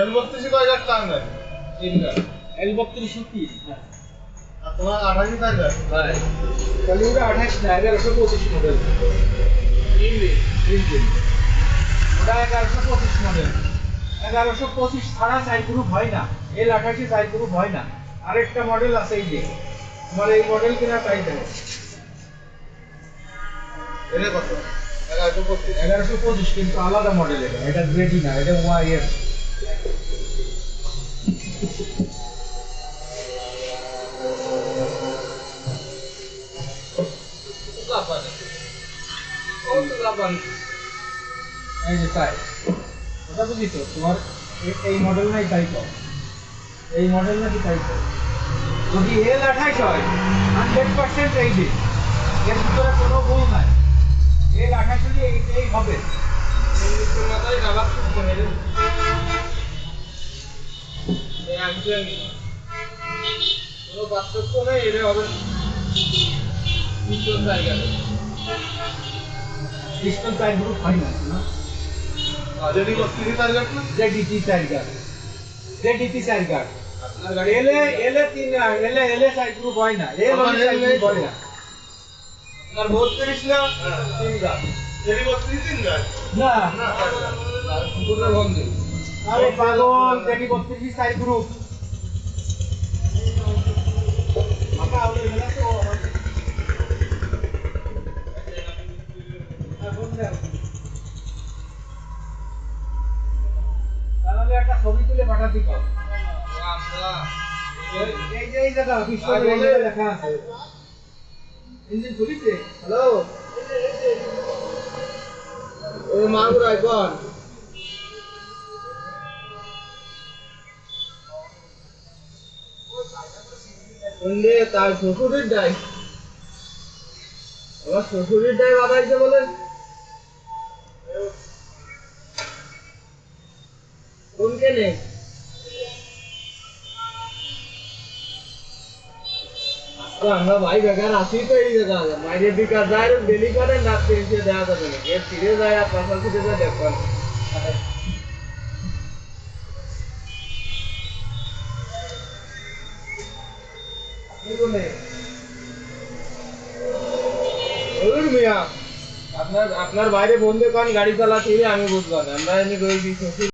এল বত্রিশে কয় হাজার টাকা নেয় তিনটা এল বত্রিশশো তিন আর তোমার আঠাশি হাজার ভাই। তাহলে ওটা আঠাশ না এগারোশো পঁচিশ মডেল ইংলিশ ইঞ্জিন ওটা এগারোশো পঁচিশ মডেল এগারোশো পঁচিশ ছাড়া সাইড গ্রুপ হয় না। এল আঠাশি সাইড গ্রুপ হয় না। আরেকটা মডেল আছে এই যে। তোমার এই মডেল কিনা তাই দেবো এটা কত? এগারোশো পঁচিশ। এগারোশো পঁচিশ কিন্তু আলাদা মডেল এটা। এটা গ্রেডি না এটা ওয়াই এর। এই যে তোমার এই মডেল নাই তাই তো এই মডেল নাকি তাই তো যদি এল আঠাইশ হয় হান্ড্রেড পার্সেন্ট এই যে এর ভিতরে কোনো ভুল নাই এল আঠাইশ হলে এইটাই হবে এটা হবে গ্রুপ না যদি টার্গেট না জেডিটি জেডিটি গাড়ি এলে এলে তিন এলে এলে সাইড গ্রুপ হয় না এল সাইড গ্রুপ হয় না আপনার বত্রিশ না তিন গাছ যদি বত্রিশ তিন গাছ না না বন্ধ আরে পাগল জেডি বত্রিশ গ্রুপ দেখ। তাহলে একটা ছবি তুলে পাঠাতে পার এই- এই যে এই জায়গা বিশ্বের লেখা আছে। ইঞ্জিন খুলিছে? হ্যালো? ও মাগুর আইকন কোনদে তার শ্বশুরের ডাই আমার শ্বশুরের ডাই বাবাইছে বলেন। কোন কেনে? তো আমরা ভাই বেকার আসি তো এই জায়গা মাইরে বিকাশ যায়, ডেলি করে না পেয়েছে দেওয়া যাবে না। ফিরে যায় আর পাশা দেখবেন আপনার আপনার বাইরে বন্ধু কারণ গাড়ি চালাচ্ছি আমি বুঝলাম আমরা এমনি